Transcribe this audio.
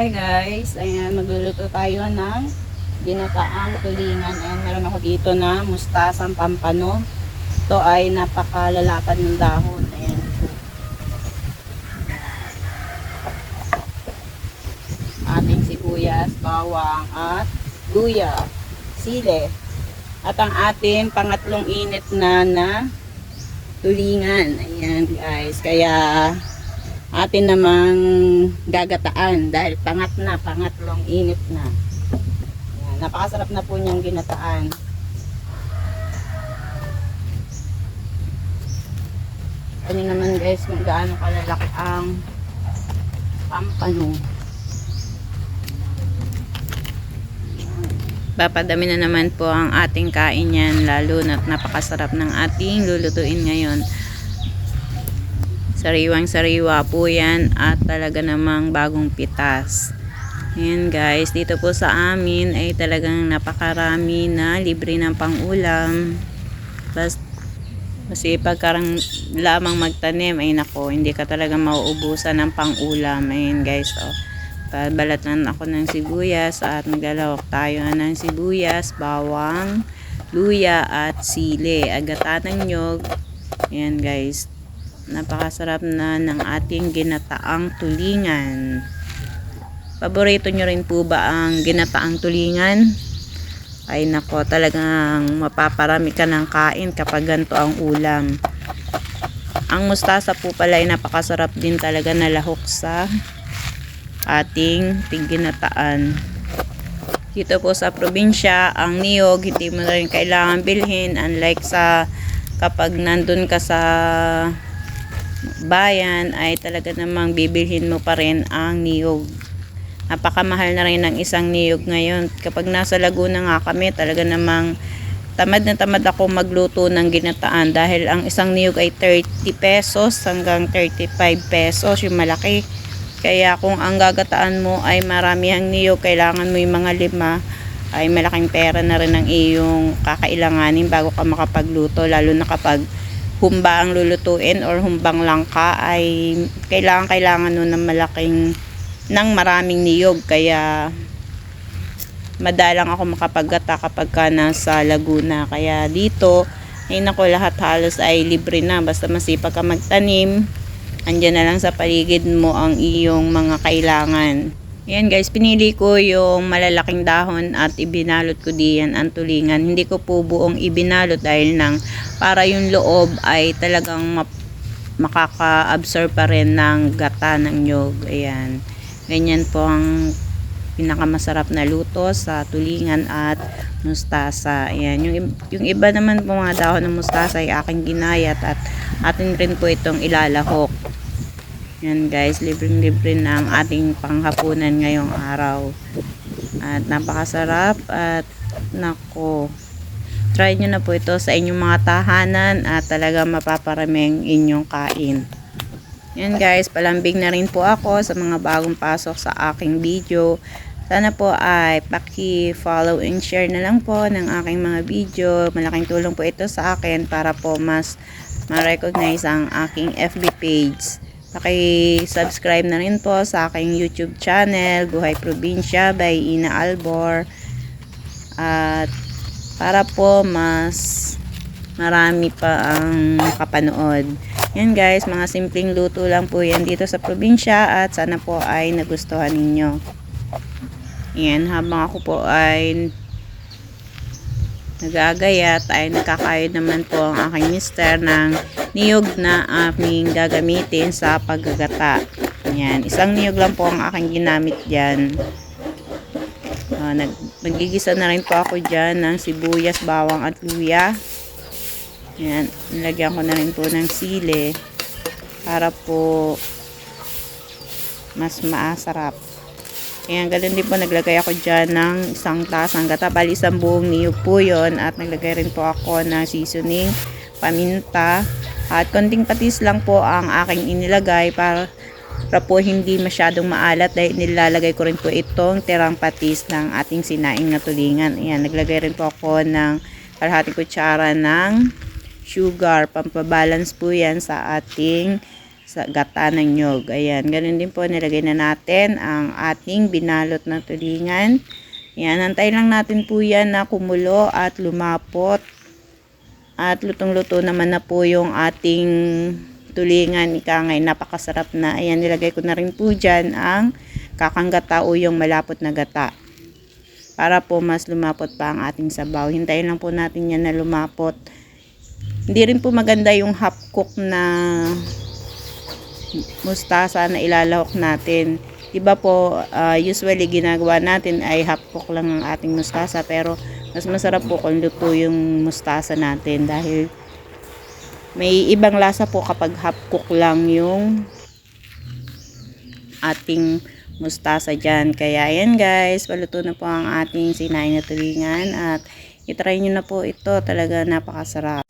Hi guys, ayan, magluluto tayo ng ginataang tulingan. Ayan, meron ako dito na mustasang pampano. Ito ay napakalalapad ng dahon. Ayan. Ating sibuyas, bawang at luya, sile. At ang ating pangatlong init na na tulingan. Ayan guys, kaya atin namang gagataan dahil pangat na, pangatlong init na. Ayan, napakasarap na po niyang ginataan. Ano naman guys kung gaano kalalaki ang pampano. Papadami na naman po ang ating kain yan, lalo na't napakasarap ng ating lulutuin ngayon. Sariwang sariwa po yan at talaga namang bagong pitas. Ayan guys, dito po sa amin ay talagang napakarami na libre ng pangulam. Bas, kasi pagkarang lamang magtanim ay nako, hindi ka talaga mauubusan ng pangulam. Ayan guys, oh. Babalatan ako ng sibuyas at maglalawak tayo ng sibuyas, bawang, luya at sili. Agatan ng nyog. Ayan guys. Napakasarap na ng ating ginataang tulingan. Paborito nyo rin po ba ang ginataang tulingan? Ay nako, talagang mapaparami ka ng kain kapag ganito ang ulam. Ang mustasa po pala ay napakasarap din talaga na lahok sa ating tiginataan. Dito po sa probinsya, ang niyog hindi mo na rin kailangan bilhin unlike sa kapag nandun ka sa bayan ay talaga namang bibilhin mo pa rin ang niyog. Napakamahal na rin ng isang niyog ngayon. Kapag nasa Laguna nga kami, talaga namang tamad na tamad ako magluto ng ginataan dahil ang isang niyog ay 30 pesos hanggang 35 pesos yung malaki. Kaya kung ang gagataan mo ay marami ang niyog, kailangan mo yung mga lima, ay malaking pera na rin ang iyong kakailanganin bago ka makapagluto. Lalo na kapag humba ang lulutuin or humbang lang ka, ay kailangan kailangan nun ng malaking ng maraming niyog. Kaya madalang ako makapaggata kapag ka nasa Laguna. Kaya dito, ay nako lahat halos ay libre na. Basta masipag ka magtanim, andyan na lang sa paligid mo ang iyong mga kailangan. Ayan guys, pinili ko yung malalaking dahon at ibinalot ko diyan ang tulingan. Hindi ko po buong ibinalot dahil nang para yung loob ay talagang makaka-absorb pa rin ng gata ng nyog. Ayan. Ganyan po ang pinakamasarap na luto sa tulingan at mustasa. Ayan. Yung, yung iba naman po mga dahon ng mustasa ay aking ginayat at atin rin po itong ilalahok. Yan guys, libreng-libre na ang ating panghapunan ngayong araw. At napakasarap at nako. Try nyo na po ito sa inyong mga tahanan at talaga mapaparaming inyong kain. Yan guys, palambing na rin po ako sa mga bagong pasok sa aking video. Sana po ay paki-follow and share na lang po ng aking mga video. Malaking tulong po ito sa akin para po mas ma-recognize ang aking FB page. Paki-subscribe na rin po sa aking YouTube channel, Buhay Probinsya by Ina Albor. At para po mas marami pa ang makapanood. Yan guys, mga simpleng luto lang po yan dito sa probinsya at sana po ay nagustuhan ninyo. Yan, habang ako po ay nagagayat ay nakakayod naman po ang aking mister ng niyog na aming gagamitin sa paggagata. Yan, isang niyog lang po ang aking ginamit dyan. Uh, nag, magigisa na rin po ako dyan ng sibuyas, bawang at luya. Yan, nilagyan ko na rin po ng sili para po mas maasarap. Ayan, ganun din po naglagay ako dyan ng isang tasang gata. Bali, isang buong niyog po yun. At naglagay rin po ako ng seasoning, paminta. At konting patis lang po ang aking inilagay para, para po hindi masyadong maalat. Dahil nilalagay ko rin po itong tirang patis ng ating sinaing na tulingan. Ayan, naglagay rin po ako ng kalahating kutsara ng sugar. Pampabalance po yan sa ating sa gata ng nyog. Ayan, ganun din po nilagay na natin ang ating binalot na tulingan. Ayan, antay lang natin po yan na kumulo at lumapot. At lutong-luto naman na po yung ating tulingan. Ika ngay, napakasarap na. Ayan, nilagay ko na rin po dyan ang kakang gata o yung malapot na gata. Para po mas lumapot pa ang ating sabaw. Hintayin lang po natin yan na lumapot. Hindi rin po maganda yung half cook na mustasa na ilalahok natin. Iba po, ah, usually ginagawa natin ay half cook lang ang ating mustasa pero mas masarap po kung luto yung mustasa natin dahil may ibang lasa po kapag half cook lang yung ating mustasa dyan. Kaya ayan guys, paluto na po ang ating sinain na tulingan at itry nyo na po ito. Talaga napakasarap.